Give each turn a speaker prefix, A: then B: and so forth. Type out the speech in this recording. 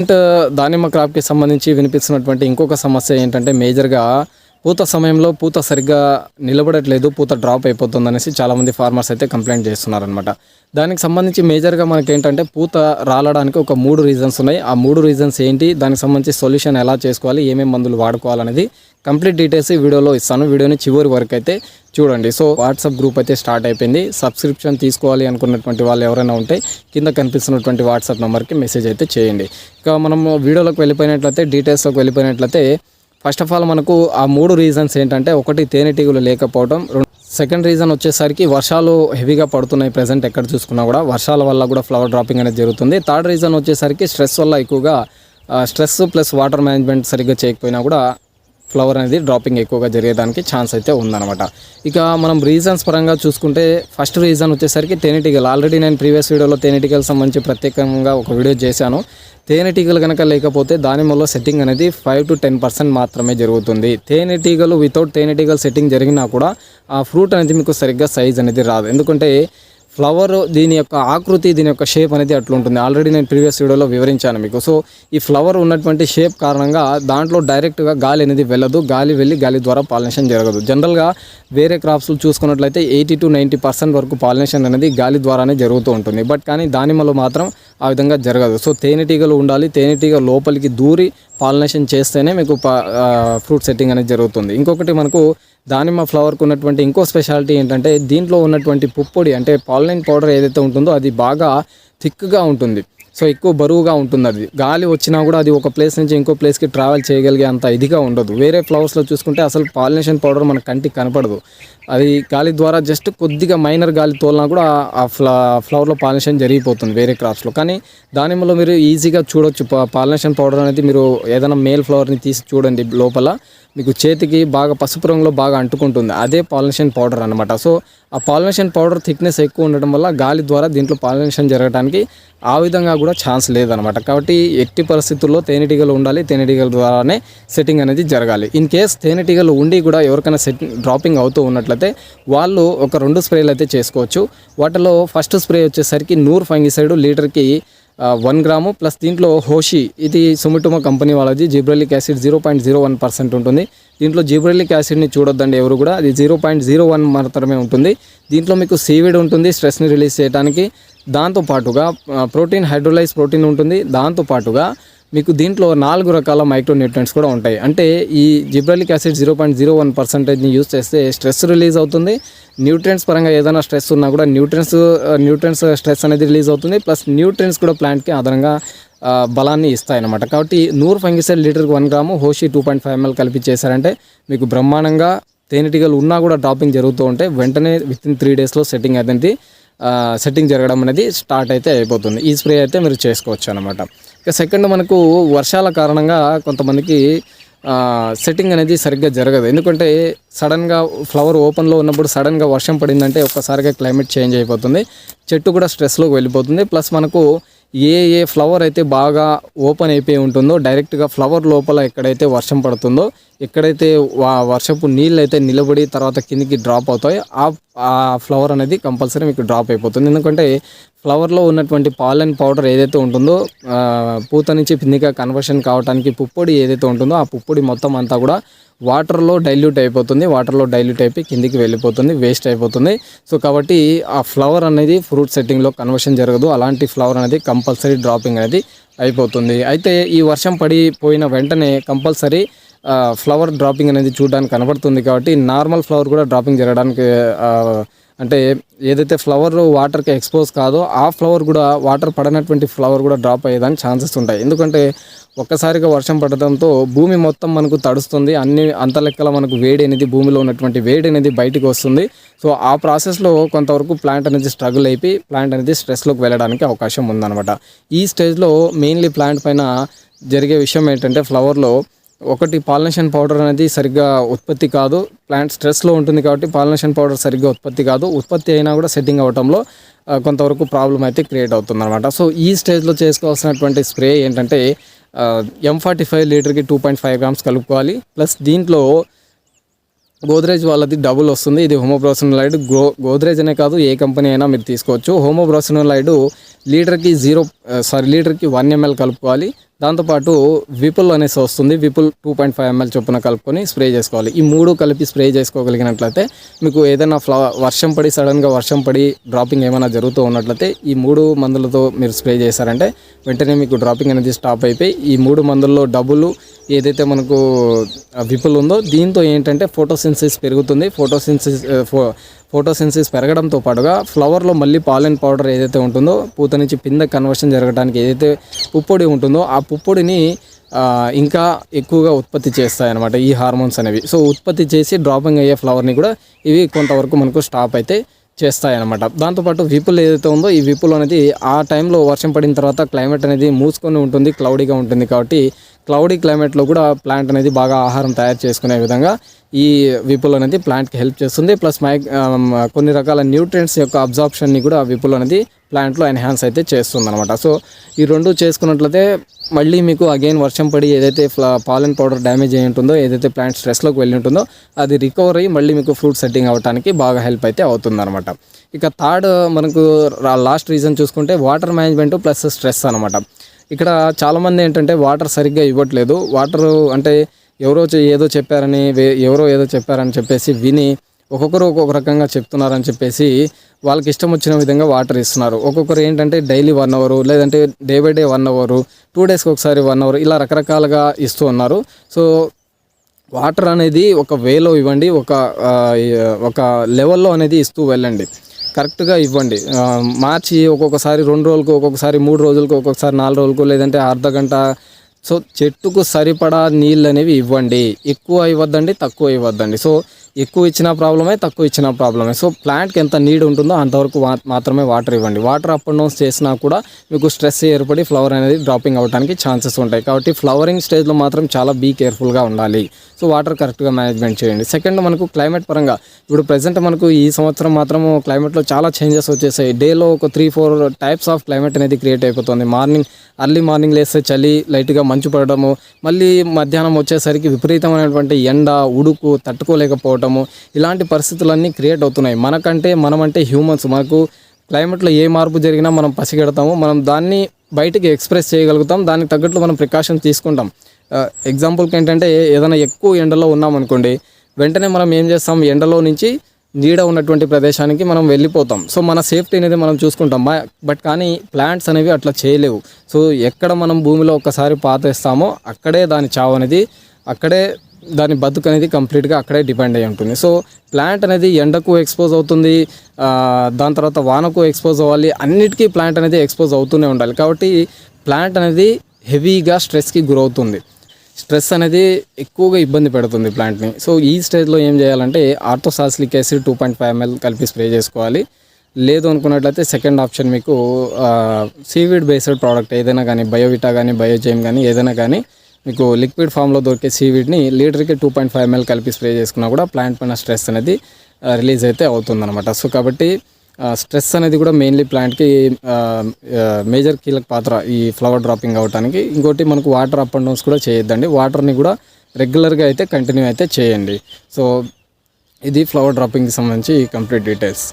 A: And దానిమ్మ క్రాప్కి సంబంధించి వినిపిస్తున్నటువంటి ఇంకొక సమస్య ఏంటంటే మేజర్గా పూత సమయంలో పూత సరిగ్గా నిలబడట్లేదు పూత డ్రాప్ అయిపోతుంది అనేసి చాలామంది ఫార్మర్స్ అయితే కంప్లైంట్ చేస్తున్నారనమాట దానికి సంబంధించి మేజర్గా మనకి ఏంటంటే పూత రాలడానికి ఒక మూడు రీజన్స్ ఉన్నాయి. ఆ మూడు రీజన్స్ ఏంటి? దానికి సంబంధించి సొల్యూషన్ ఎలా చేసుకోవాలి? ఏమేమి మందులు వాడుకోవాలనేది కంప్లీట్ డీటెయిల్స్ ఈ వీడియోలో ఇస్తాను. వీడియోని చివరి వరకు అయితే చూడండి. సో వాట్సాప్ గ్రూప్ అయితే స్టార్ట్ అయిపోయింది. సబ్స్క్రిప్షన్ తీసుకోవాలి అనుకున్నటువంటి వాళ్ళు ఎవరైనా ఉంటే కింద కనిపిస్తున్నటువంటి వాట్సాప్ నెంబర్కి మెసేజ్ అయితే చేయండి. ఇక మనం వీడియోలోకి వెళ్ళిపోయినట్లయితే డీటెయిల్స్లోకి వెళ్ళిపోయినట్లయితే ఫస్ట్ ఆఫ్ ఆల్ మనకు ఆ మూడు రీజన్స్ ఏంటంటే ఒకటి తేనెటీగలు లేకపోవడం సెకండ్ రీజన్ వచ్చేసరికి వర్షాలు హెవీగా పడుతున్నాయి ప్రజెంట్ ఎక్కడ చూసుకున్నా కూడా వర్షాల వల్ల కూడా ఫ్లవర్ డ్రాపింగ్ అనేది జరుగుతుంది. థర్డ్ రీజన్ వచ్చేసరికి స్ట్రెస్ వల్ల ఎక్కువగా స్ట్రెస్ ప్లస్ వాటర్ మేనేజ్మెంట్ సరిగ్గా చేయకపోయినా కూడా ఫ్లవర్ అనేది డ్రాపింగ్ ఎక్కువగా జరిగేదానికి ఛాన్స్ అయితే ఉందన్నమాట. ఇక మనం రీజన్స్ పరంగా చూసుకుంటే ఫస్ట్ రీజన్ వచ్చేసరికి తేనెటీగలు ఆల్రెడీ నేను ప్రీవియస్ వీడియోలో తేనెటీగలు సంబంధించి ప్రత్యేకంగా ఒక వీడియో చేశాను. తేనెటీగలు కనుక లేకపోతే దానిమ్మలో సెట్టింగ్ అనేది ఫైవ్ టు టెన్ పర్సెంట్ మాత్రమే జరుగుతుంది. తేనెటీగలు వితౌట్ తేనెటీగలు సెట్టింగ్ జరిగినా కూడా ఆ ఫ్రూట్ అనేది మీకు సరిగ్గా సైజ్ అనేది రాదు. ఎందుకంటే ఫ్లవర్ దీని యొక్క ఆకృతి దీని యొక్క షేప్ అనేది అట్లుంటుంది. ఆల్రెడీ నేను ప్రీవియస్ వీడియోలో వివరించాను మీకు. సో ఈ ఫ్లవర్ ఉన్నటువంటి షేప్ కారణంగా దాంట్లో డైరెక్ట్గా గాలి అనేది వెళ్ళదు. గాలి వెళ్ళి గాలి ద్వారా పాలినేషన్ జరగదు. జనరల్గా వేరే క్రాప్స్ చూసుకున్నట్లయితే ఎయిటీ టు నైంటీ పర్సెంట్ వరకు పాలినేషన్ అనేది గాలి ద్వారానే జరుగుతూ ఉంటుంది. బట్ కానీ దానిమ్మలో మాత్రం ఆ విధంగా జరగదు. సో తేనెటీగలు ఉండాలి. తేనెటీగ లోపలికి దూరి పాలినేషన్ చేస్తేనే మీకు ఫ్రూట్ సెట్టింగ్ అనేది జరుగుతుంది. ఇంకొకటి మనకు దానిమ్మ ఫ్లవర్కి ఉన్నటువంటి ఇంకో స్పెషాలిటీ ఏంటంటే దీంట్లో ఉన్నటువంటి పుప్పొడి అంటే పాలనైన్ పౌడర్ ఏదైతే ఉంటుందో అది బాగా థిక్గా ఉంటుంది. సో ఎక్కువ బరువుగా ఉంటుంది అది. గాలి వచ్చినా కూడా అది ఒక ప్లేస్ నుంచి ఇంకో ప్లేస్కి ట్రావెల్ చేయగలిగే అంత ఇదిగా ఉండదు. వేరే ఫ్లవర్స్లో చూసుకుంటే అసలు పాలినేషన్ పౌడర్ మన కంటికి కనపడదు. అది గాలి ద్వారా జస్ట్ కొద్దిగా మైనర్ గాలి తోలినా కూడా ఆ ఫ్లా ఫ్లవర్లో పాలినేషన్ జరిగిపోతుంది వేరే క్రాప్స్లో. కానీ దానిమ్మలో మీరు ఈజీగా చూడొచ్చు. పాలినేషన్ పౌడర్ అనేది మీరు ఏదైనా మేల్ ఫ్లవర్ని తీసి చూడండి లోపల. మీకు చేతికి బాగా పసుపు రంగులో బాగా అంటుకుంటుంది. అదే పాలినేషన్ పౌడర్ అనమాట సో ఆ పాలినేషన్ పౌడర్ థిక్నెస్ ఎక్కువ ఉండడం వల్ల గాలి ద్వారా దీంట్లో పాలినేషన్ జరగడానికి ఆ విధంగా కూడా ఛాన్స్ లేదనమాట కాబట్టి ఎట్టి పరిస్థితుల్లో తేనెటీగలు ఉండాలి. తేనెటీగల ద్వారానే సెట్టింగ్ అనేది జరగాలి. ఇన్ కేస్ తేనెటీగలు ఉండి కూడా ఎవరికైనా సెట్ డ్రాపింగ్ అవుతూ ఉన్నట్లయితే వాళ్ళు ఒక రెండు స్ప్రేలు అయితే చేసుకోవచ్చు. వాటిలో ఫస్ట్ స్ప్రే వచ్చేసరికి నూరు ఫంగిసైడ్ లీటర్కి వన్ గ్రాము ప్లస్ దీంట్లో హోషి ఇది సుమిటోమో కంపెనీ వాళ్ళది gibberellic acid zero point zero one percent ఉంటుంది. దీంట్లో జిబ్రలిక్ యాసిడ్ని చూడొద్దండి ఎవరు కూడా అది జీరో పాయింట్ జీరో వన్ మాత్రమే ఉంటుంది. దీంట్లో మీకు సీవిడ్ ఉంటుంది స్ట్రెస్ని రిలీజ్ చేయడానికి దాంతోపాటుగా ప్రోటీన్ హైడ్రోలైజ్ ప్రోటీన్ ఉంటుంది. దాంతోపాటుగా మీకు దీంట్లో నాలుగు రకాల మైక్రో న్యూట్రియన్స్ కూడా ఉంటాయి. అంటే ఈ gibberellic acid zero point zero one పర్సెంటేజ్ని use చేస్తే స్ట్రెస్ రిలీజ్ అవుతుంది. న్యూట్రియన్స్ పరంగా ఏదైనా స్ట్రెస్ ఉన్నా కూడా న్యూట్రియన్స్ న్యూట్రియన్స్ స్ట్రెస్ అనేది రిలీజ్ అవుతుంది. ప్లస్ న్యూట్రియన్స్ కూడా ప్లాంట్కి అదనంగా బలాన్ని ఇస్తాయన్నమాట. కాబట్టి నూరు ఫంగిసైడ్ లీటర్కి వన్ గ్రాము హోషి టూ పాయింట్ ఫైవ్ ఎంఎల్ కలిపి చేశారంటే మీకు బ్రహ్మాండంగా తేనెటీగలు ఉన్నా కూడా డ్రాపింగ్ జరుగుతూ ఉంటే వెంటనే విత్ ఇన్ త్రీ డేస్లో సెట్టింగ్ అనేది సెట్టింగ్ జరగడం అనేది స్టార్ట్ అయితే అయిపోతుంది. ఈ స్ప్రే అయితే మీరు చేసుకోవచ్చు అనమాట ఇక సెకండ్ మనకు వర్షాల కారణంగా కొంతమందికి సెట్టింగ్ అనేది సరిగ్గా జరగదు. ఎందుకంటే సడన్గా ఫ్లవర్ ఓపెన్లో ఉన్నప్పుడు సడన్గా వర్షం పడిందంటే ఒక్కసారిగా క్లైమేట్ చేంజ్ అయిపోతుంది. చెట్టు కూడా స్ట్రెస్లోకి వెళ్ళిపోతుంది. ప్లస్ మనకు ఏ ఏ ఫ్లవర్ అయితే బాగా ఓపెన్ అయిపోయి ఉంటుందో డైరెక్ట్గా ఫ్లవర్ లోపల ఎక్కడైతే వర్షం పడుతుందో ఎక్కడైతే వర్షపు నీళ్ళు అయితే నిలబడి తర్వాత కిందికి డ్రాప్ అవుతాయో ఆ ఫ్లవర్ అనేది కంపల్సరీ మీకు డ్రాప్ అయిపోతుంది. ఎందుకంటే ఫ్లవర్లో ఉన్నటువంటి పాలన్ పౌడర్ ఏదైతే ఉంటుందో పూత నుంచి పిందిగా కన్వర్షన్ కావడానికి పుప్పొడి ఏదైతే ఉంటుందో ఆ పుప్పొడి మొత్తం అంతా కూడా వాటర్లో డైల్యూట్ అయిపోతుంది. వాటర్లో డైల్యూట్ అయిపోయి కిందికి వెళ్ళిపోతుంది వేస్ట్ అయిపోతుంది. సో కాబట్టి ఆ ఫ్లవర్ అనేది ఫ్రూట్ సెట్టింగ్లో కన్వర్షన్ జరగదు. అలాంటి ఫ్లవర్ అనేది కంపల్సరీ డ్రాపింగ్ అనేది అయిపోతుంది. అయితే ఈ వర్షం పడిపోయిన వెంటనే కంపల్సరీ ఫ్లవర్ డ్రాపింగ్ అనేది చూడడానికి కనబడుతుంది కాబట్టి నార్మల్ ఫ్లవర్ కూడా డ్రాపింగ్ జరగడానికి అంటే ఏదైతే ఫ్లవర్ వాటర్కి ఎక్స్పోజ్ కాదో ఆ ఫ్లవర్ కూడా వాటర్ పడనటువంటి ఫ్లవర్ కూడా డ్రాప్ అయ్యేదానికి ఛాన్సెస్ ఉంటాయి. ఎందుకంటే ఒక్కసారిగా వర్షం పడడంతో భూమి మొత్తం మనకు తడుస్తుంది. అన్ని అంత లెక్కల మనకు వేడి అనేది భూమిలో ఉన్నటువంటి వేడి అనేది బయటికి వస్తుంది. సో ఆ ప్రాసెస్లో కొంతవరకు ప్లాంట్ అనేది స్ట్రగుల్ అయిపోయి ప్లాంట్ అనేది స్ట్రెస్లోకి వెళ్ళడానికి అవకాశం ఉందన్నమాట. ఈ స్టేజ్లో మెయిన్లీ ప్లాంట్ పైన జరిగే విషయం ఏంటంటే ఫ్లవర్లో ఒకటి పాలినేషన్ పౌడర్ అనేది సరిగ్గా ఉత్పత్తి కాదు. ప్లాంట్ స్ట్రెస్లో ఉంటుంది కాబట్టి పాలినేషన్ పౌడర్ సరిగ్గా ఉత్పత్తి కాదు. ఉత్పత్తి అయినా కూడా సెట్టింగ్ అవడంలో కొంతవరకు ప్రాబ్లం అయితే క్రియేట్ అవుతుంది అనమాట సో ఈ స్టేజ్లో చేసుకోవాల్సినటువంటి స్ప్రే ఏంటంటే ఎం ఫార్టీ ఫైవ్ లీటర్కి టూ పాయింట్ ఫైవ్ గ్రామ్స్ కలుపుకోవాలి. ప్లస్ దీంట్లో గోద్రేజ్ వాళ్ళది డబుల్ వస్తుంది. ఇది హోమోబ్రోసినలైడ్ గో గోద్రేజ్ అనే కాదు ఏ కంపెనీ అయినా మీరు తీసుకోవచ్చు. హోమోబ్రోసినలైడ్ లీటర్కి జీరో సారీ లీటర్కి వన్ ఎంఎల్ కలుపుకోవాలి. దాంతోపాటు విపుల్ అనేసి వస్తుంది. Vipul two point five ML చొప్పున కలుపుకొని స్ప్రే చేసుకోవాలి. ఈ మూడు కలిపి స్ప్రే చేసుకోగలిగినట్లయితే మీకు ఏదైనా ఫ్లవర్ వర్షం పడి సడన్గా వర్షం పడి డ్రాపింగ్ ఏమైనా జరుగుతూ ఉన్నట్లయితే ఈ మూడు మందులతో మీరు స్ప్రే చేశారంటే వెంటనే మీకు డ్రాపింగ్ అనేది స్టాప్ అయిపోయి ఈ మూడు మందుల్లో డబ్బులు ఏదైతే మనకు విపుల్ ఉందో దీంతో ఏంటంటే ఫోటోసిన్సిస్ పెరుగుతుంది. ఫోటోసిన్సిస్ ఫో ఫోటోసెన్సిస్ పెరగడంతో పాటుగా ఫ్లవర్లో మళ్ళీ పాలెన్ పౌడర్ ఏదైతే ఉంటుందో పూత నుంచి పింద కన్వర్షన్ జరగడానికి ఏదైతే పుప్పొడి ఉంటుందో ఆ పుప్పొడిని ఇంకా ఎక్కువగా ఉత్పత్తి చేస్తాయి అనమాట ఈ హార్మోన్స్ అనేవి. సో ఉత్పత్తి చేసి డ్రాపింగ్ అయ్యే ఫ్లవర్ని కూడా ఇవి కొంతవరకు మనకు స్టాప్ అయితే చేస్తాయన్నమాట. దాంతోపాటు విపుల్ ఏదైతే ఉందో ఈ విపుల్ అనేది ఆ టైంలో వర్షం పడిన తర్వాత క్లైమేట్ అనేది మూసుకొని ఉంటుంది క్లౌడీగా ఉంటుంది కాబట్టి క్లౌడీ క్లైమేట్లో కూడా ప్లాంట్ అనేది బాగా ఆహారం తయారు చేసుకునే విధంగా ఈ విపుల్ అనేది ప్లాంట్కి హెల్ప్ చేస్తుంది. ప్లస్ మై um, కొన్ని రకాల న్యూట్రియంట్స్ యొక్క అబ్జార్ప్షన్ని కూడా విపుల్ అనేది ప్లాంట్లో ఎన్హాన్స్ అయితే చేస్తుంది అనమాట సో ఈ రెండు చేసుకున్నట్లయితే మళ్ళీ మీకు అగైన్ వర్షం పడి ఏదైతే ఫ్లా పాలన్ పౌడర్ డ్యామేజ్ అయి ఉంటుందో ఏదైతే ప్లాంట్ స్ట్రెస్లోకి వెళ్ళి ఉంటుందో అది రికవర్ అయ్యి మళ్ళీ మీకు ఫ్రూట్ సెట్టింగ్ అవ్వడానికి బాగా హెల్ప్ అయితే అవుతుందన్నమాట. ఇక థర్డ్ మనకు లాస్ట్ రీజన్ చూసుకుంటే వాటర్ మేనేజ్మెంట్ ప్లస్ స్ట్రెస్ అనమాట ఇక్కడ చాలామంది ఏంటంటే వాటర్ సరిగ్గా ఇవ్వట్లేదు. వాటర్ అంటే ఎవరో ఏదో చెప్పారని వే- ఎవరో ఏదో చెప్పారని చెప్పేసి విని ఒక్కొక్కరు ఒక్కొక్క రకంగా చెప్తున్నారని చెప్పేసి వాళ్ళకి ఇష్టం వచ్చిన విధంగా వాటర్ ఇస్తున్నారు. ఒక్కొక్కరు ఏంటంటే డైలీ వన్ అవరు లేదంటే day by day one hour two డేస్కి ఒకసారి వన్ అవర్ ఇలా రకరకాలుగా ఇస్తూ ఉన్నారు. సో వాటర్ అనేది ఒక వేలో ఇవ్వండి ఒక ఒక లెవెల్లో అనేది ఇస్తూ వెళ్ళండి. కరెక్ట్గా ఇవ్వండి. మార్చి ఒక్కొక్కసారి రెండు రోజులకు ఒక్కొక్కసారి మూడు రోజులకు ఒక్కొక్కసారి నాలుగు రోజులకు లేదంటే అర్ధ గంట. సో చెట్టుకు సరిపడా నీళ్ళు అనేవి ఇవ్వండి. ఎక్కువ ఇవ్వద్దండి తక్కువ ఇవ్వద్దండి. సో ఎక్కువ ఇచ్చిన ప్రాబ్లమే తక్కువ ఇచ్చిన ప్రాబ్లమే. సో ప్లాంట్కి ఎంత నీడ్ ఉంటుందో అంతవరకు మాత్రమే వాటర్ ఇవ్వండి. వాటర్ అప్ అండ్ డౌన్స్ చేసినా కూడా మీకు స్ట్రెస్ ఏర్పడి ఫ్లవర్ అనేది డ్రాపింగ్ అవ్వడానికి ఛాన్సెస్ ఉంటాయి. కాబట్టి ఫ్లవరింగ్ స్టేజ్లో మాత్రం చాలా బీ కేర్ఫుల్గా ఉండాలి. సో వాటర్ కరెక్ట్గా మేనేజ్మెంట్ చేయండి. సెకండ్ మనకు క్లైమేట్ పరంగా ఇప్పుడు ప్రజెంట్ మనకు ఈ సంవత్సరం మాత్రం క్లైమేట్లో చాలా చేంజెస్ వచ్చేసాయి. డేలో ఒక three four types of climate అనేది క్రియేట్ అయిపోతుంది. మార్నింగ్ అర్లీ మార్నింగ్ లేస్తే చలి లైట్గా మంచు పడడము మళ్ళీ మధ్యాహ్నం వచ్చేసరికి విపరీతమైనటువంటి ఎండ ఉడుకు తట్టుకోలేకపోవడం తట్టుకోలేకపోవటము ఇలాంటి పరిస్థితులన్నీ క్రియేట్ అవుతున్నాయి. మనకంటే మనమంటే హ్యూమన్స్. మనకు క్లైమేట్లో ఏ మార్పు జరిగినా మనం పసిగెడతాము. మనం దాన్ని బయటికి ఎక్స్ప్రెస్ చేయగలుగుతాం. దానికి తగ్గట్లు మనం ప్రికాషన్స్ తీసుకుంటాం. ఎగ్జాంపుల్కి ఏంటంటే ఏదైనా ఎక్కువ ఎండలో ఉన్నాం అనుకోండి వెంటనే మనం ఏం చేస్తాం? ఎండలో నుంచి నీడ ఉన్నటువంటి ప్రదేశానికి మనం వెళ్ళిపోతాం. సో మన సేఫ్టీ అనేది మనం చూసుకుంటాం. బట్ కానీ ప్లాంట్స్ అనేవి అట్లా చేయలేవు. సో ఎక్కడ మనం భూమిలో ఒక్కసారి పాతేస్తామో అక్కడే దాని చావు అనేది అక్కడే దాని బతుకు అనేది కంప్లీట్గా అక్కడే డిపెండ్ అయి ఉంటుంది. సో ప్లాంట్ అనేది ఎండకు ఎక్స్పోజ్ అవుతుంది దాని తర్వాత వానకు ఎక్స్పోజ్ అవ్వాలి అన్నిటికీ ప్లాంట్ అనేది ఎక్స్పోజ్ అవుతూనే ఉండాలి. కాబట్టి ప్లాంట్ అనేది హెవీగా స్ట్రెస్కి గురవుతుంది. స్ట్రెస్ అనేది ఎక్కువగా ఇబ్బంది పెడుతుంది ప్లాంట్ని. సో ఈ స్టేజ్లో ఏం చేయాలంటే orthosilicic acid two point five ML కలిపి స్ప్రే చేసుకోవాలి. లేదు అనుకున్నట్లయితే సెకండ్ ఆప్షన్ మీకు సీవీడ్ బేస్డ్ ప్రోడక్ట్ ఏదైనా కానీ బయోవిటా కానీ బయోజైమ్ కానీ ఏదైనా కానీ మీకు లిక్విడ్ ఫామ్లో దొరికే సీవీడ్ని లీటర్కి టూ పాయింట్ ఫైవ్ ఎంఎల్ కలిపి స్ప్రే చేసుకున్నా కూడా ప్లాంట్ పైన స్ట్రెస్ అనేది రిలీజ్ అయితే అవుతుందన్నమాట. సో కాబట్టి స్ట్రెస్ అనేది కూడా మెయిన్లీ ప్లాంట్కి మేజర్ కీలక పాత్ర ఈ ఫ్లవర్ డ్రాపింగ్ అవడానికి ఇంకోటి మనకు వాటర్ అప్ అండ్ డౌన్స్ కూడా చేయొద్దండి. వాటర్ని కూడా రెగ్యులర్గా అయితే కంటిన్యూ అయితే చేయండి. సో ఇది ఫ్లవర్ డ్రాపింగ్కి సంబంధించి కంప్లీట్ డీటెయిల్స్